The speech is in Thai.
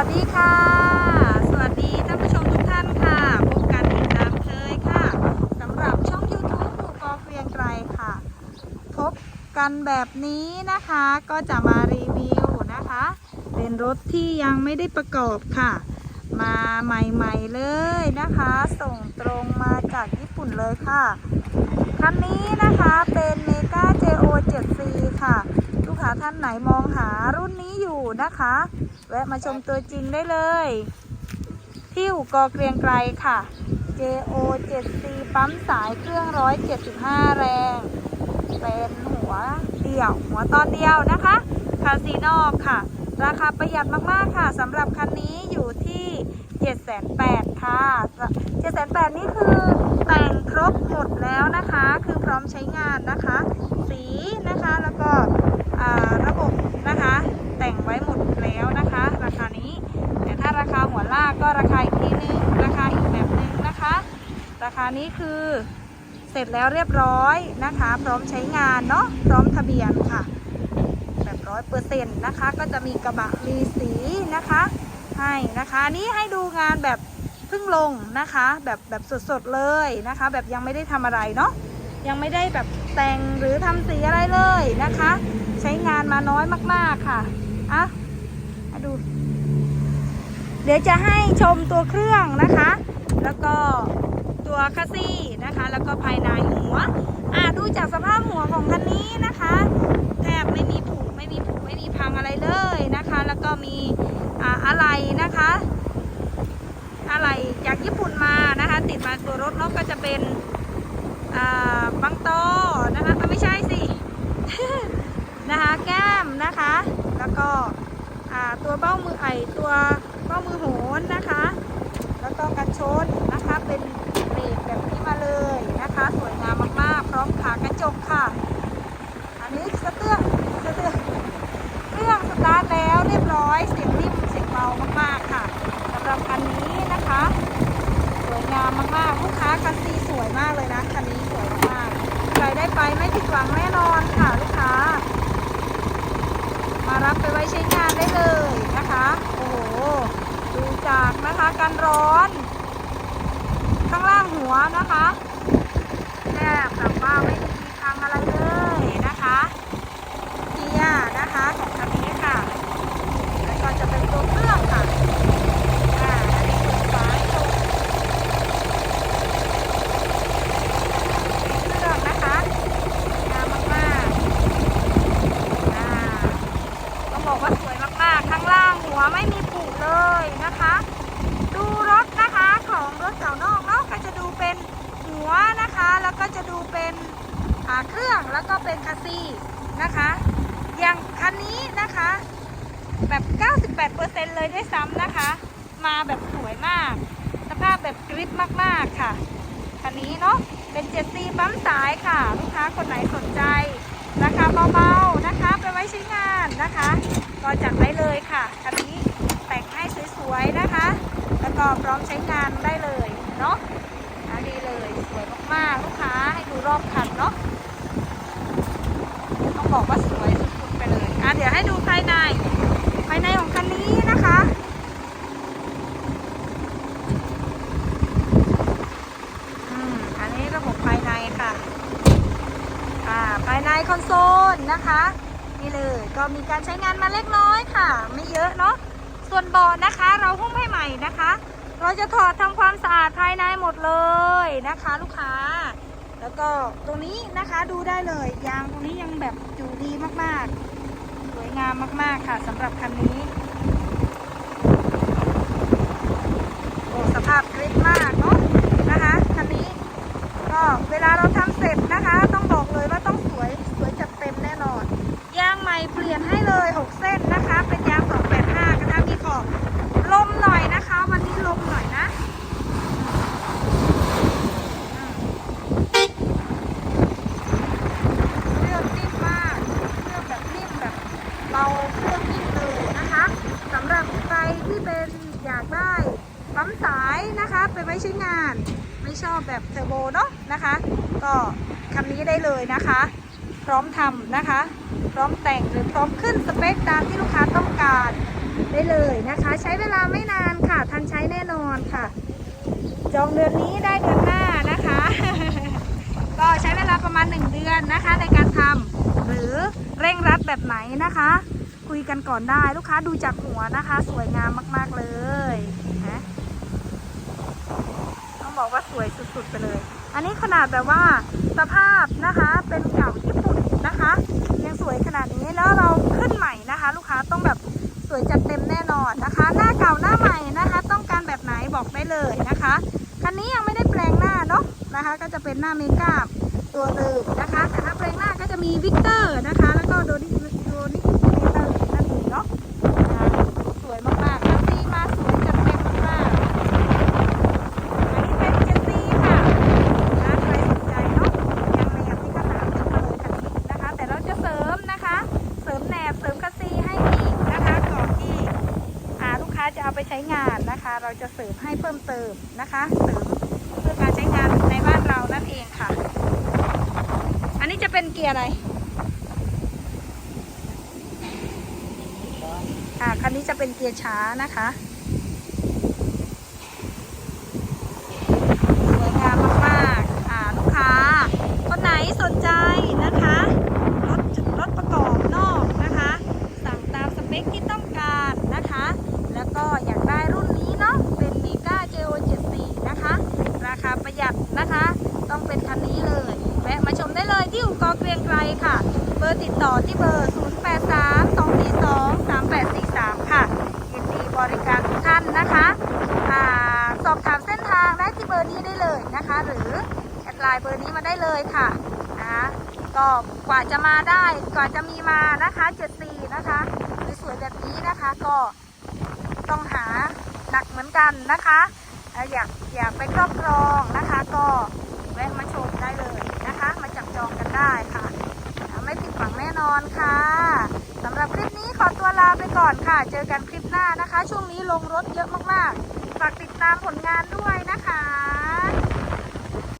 วัสดีค่ะ สวัสดีท่านผู้ชมทุกท่านค่ะ พบกันอีกตามเคยค่ะสำหรับช่อง YouTube ปูกอเกรียงไกรค่ะ พบกันแบบนี้นะคะ ก็จะมารีวิวนะคะ เป็นรถที่ยังไม่ได้ประกอบค่ะ มาใหม่ๆเลยนะคะ ส่งตรงมาจากญี่ปุ่นเลยค่ะ คันนี้นะคะเป็นเมกา JO 7C ค่ะลูกค้าท่านไหนมองหารุ่นนี้อยู่นะคะ แวะมาชมตัวจริงได้เลยที่อู่กอเกรียงไกรค่ะ JO 7C ปั๊มสายเครื่อง 175 แรง เป็นหัวเดี่ยว หัวตอนเดียวนะคะ คาซีนอกค่ะ ราคาประหยัดมาก ๆ ค่ะสำหรับคันนี้อยู่ที่78,000ค่ะ78,000นี่คือแต่งครบหมดแล้วนะคะ คือพร้อมใช้งานนะคะ สีนะคะแล้วก็อ่าระบบนะคะ แต่งไว้หมดแล้วนะคะ ราคานี้ แต่ถ้าราคาหัวลากก็ราคาอีกทีนึงราคาอีกแบบนึงนะคะ ราคานี้คือเสร็จแล้วเรียบร้อยนะคะ พร้อมใช้งานเนาะพร้อมทะเบียนค่ะ แบบร้อยเปอร์เซ็นต์นะคะ ก็จะมีกระบะมีสีนะคะ ให้นะคะนี้ให้ดูงานแบบเพิ่งลงนะคะ แบบแบบสดๆเลยนะคะ แบบยังไม่ได้ทำอะไรเนาะยังไม่ได้แบบแต่งหรือทำสีอะไรเลยนะคะ ใช้งานมาน้อยมากๆค่ะอะมาดู เดี๋ยวจะให้ชมตัวเครื่องนะคะ แล้วก็ ตัวคัสซี่นะคะ แล้วก็ภายในหัวอะดูจากสภาพหัวของคันนี้นะคะแทบไม่มีผุไม่มีผุไม่มีพังอะไรเลยนะคะ แล้วก็มีอ่าอะไรนะคะ อะไรจากญี่ปุ่นมานะคะ ติดมาตัวรถเนาะก็จะเป็นอ่าบังโตนะคะไม่ใช่สินะคะแก้มนะคะ แล้วก็อ่าตัวเบ้ามือไอตัวเบ้ามือโหนนะคะ แล้วก็กันชนนะคะเป็นเบรกแบบนี้มาเลยนะคะ สวยงามมากๆ พร้อมขากระจกค่ะ อันนี้สเตื้องสเตื้องเครื่องสตาร์ทแล้วเรียบร้อยเสียงนิ่มเสียงเบามากๆค่ะสำหรับคันนี้นะคะ สวยงามมากๆ ลูกค้าคันซีสวยมากเลยนะคันนี้สวยมากๆใครได้ไปไม่ ผิดหวังแน่นอนค่ะลูกค้า มารับไปไว้ใช้งานได้เลยนะคะ โอ้โห ดูจากนะคะกันร้อน ข้างล่างหัวนะคะแทบแบบว่าไม่มีทางอะไรเลยนะคะเกียร์นะคะของคันนี้ค่ะ แล้วก็จะเป็นตัวเครื่องค่ะอ่าอันนี้ตัวซ้ายตัวเครื่องนะคะงามมากๆอ่า ต้อง บอกว่าสวยมากๆ ข้างล่างหัวไม่มีผุเลยนะคะ ดูรถนะคะของรถเก่านอกเนาะก็จะดูเป็นหัวนะคะ แล้วก็จะดูเป็นเครื่องแล้วก็เป็นคัสซีนะคะ อย่างคันนี้นะคะ แบบ 98%เลยด้วยซ้ำนะคะ มาแบบสวยมาก สภาพแบบกริปมากๆค่ะ คันนี้เนาะเป็น 7C ปั๊มสายค่ะ ลูกค้าคนไหนสนใจ ราคาเบา นะคะ ก็จัดได้เลยค่ะคันนี้แต่งให้สวยๆนะคะ แล้วก็พร้อมใช้งานได้เลยเนาะอะดีเลยสวยมากๆลูกค้าให้ดูรอบคันเนาะต้องบอกว่าสวยสุดๆไปเลยอะเดี๋ยวให้ดูภายในภายในของคันนี้นะคะอืมอันนี้ระบบภายในค่ะ อ่า ภายในคอนโซลนะคะ นี่เลยก็มีการใช้งานมาเล็กน้อยค่ะ ไม่เยอะเนาะส่วนเบาะนะคะ เราหุ้มให้ใหม่นะคะ เราจะถอดทำความสะอาดภายในหมดเลยนะคะ ลูกค้า แล้วก็ตรงนี้นะคะดูได้เลยยางตรงนี้ยังแบบอยู่ดีมากๆ สวยงามมากๆค่ะสำหรับคันนี้โอ้สภาพกริบมากเนาะนะคะคันนี้ก็เวลาเราทำเสร็จนะคะ ไว้ใช่งาน ไม่ชอบแบบเทอร์โบเนาะนะคะ ก็คำนนี้ได้เลยนะคะ พร้อมทำนะคะ พร้อมแต่งหรือพร้อมขึ้นสเปคตามที่ลูกค้าต้องการได้เลยนะคะ ใช้เวลาไม่นานค่ะ ทันใช้แน่นอนค่ะ จองเดือนนี้ได้เดือนหน้านะคะ ก็ใช้เวลาประมาณ 1 เดือนนะคะ ในการทำหรือเร่งรัดแบบไหนนะคะ คุยกันก่อนได้ลูกค้าดูจากหัวนะคะ สวยงามมาก ๆ เลย สวยสุดๆไปเลย อันนี้ขนาดแบบว่าสภาพนะคะเป็นเก่าญี่ปุ่นนะคะ ยังสวยขนาดนี้แล้วเราขึ้นใหม่นะคะ ลูกค้าต้องแบบสวยจัดเต็มแน่นอนนะคะ หน้าเก่าหน้าใหม่นะคะ ต้องการแบบไหนบอกได้เลยนะคะคันนี้ยังไม่ได้แปลงหน้าเนาะนะคะ ก็จะเป็นหน้าเมกาตัวเดิมนะคะ แต่ถ้าแปลงหน้าก็จะมีวิกเตอร์นะคะ แล้วก็โดนิโดนิเมเตอร์นั่นเองเนาะนะคะสวยมากๆคันนี้มาสวยจัดเต็มมากๆอันนี้เป็นเจนซีค่ะ นะใครสนใจเนาะยังไม่อยากที่ขนาดขึ้นมาเลยคันนี้นะคะ แต่เราจะเสริมนะคะ เสริมแหนบเสริมคัสซีให้อีกนะคะก่อนที่อ่าลูกค้าจะเอาไป ใช้งานนะคะ เราจะเสริมให้เพิ่มเติมนะคะเสริมเพื่อการใช้งานในบ้านเรานั่นเองค่ะ อันนี้จะเป็นเกียร์อะไรอ่าคันนี้จะเป็นเกียร์ช้านะคะ สวยงามมากๆ อ่าลูกค้า คนไหนสนใจนะคะ รถรถประกอบนอกนะคะ สั่งตามสเปคที่ต้องการนะคะ แล้วก็อยากได้รุ่นนี้เนาะ เป็นเมกา JO 74นะคะ ราคาประหยัดนะคะ ต้องเป็นคันนี้เลย แวะมาชมได้เลยที่อู่กอเกรียงไกรค่ะ เบ อร์ติดต่อที่เบอร์ 083 242 3843 ค่ะยินดีบริการทุกท่านนะคะอ่าสอบถามเส้นทางได้ที่เบอร์นี้ได้เลยนะคะ หรือแอดไลน์เบอร์นี้มาได้เลยค่ะนะก็กว่าจะมาได้กว่าจะมีมานะคะ74นะคะสวยๆแบบนี้นะคะก็ต้องหาหนักเหมือนกันนะคะ อยากอยากไปครอบครองนะคะ ก็แวะมาชมได้เลย เจอกันคลิปหน้านะคะ ช่วงนี้ลงรถเยอะมากๆ ฝากติดตามผลงานด้วย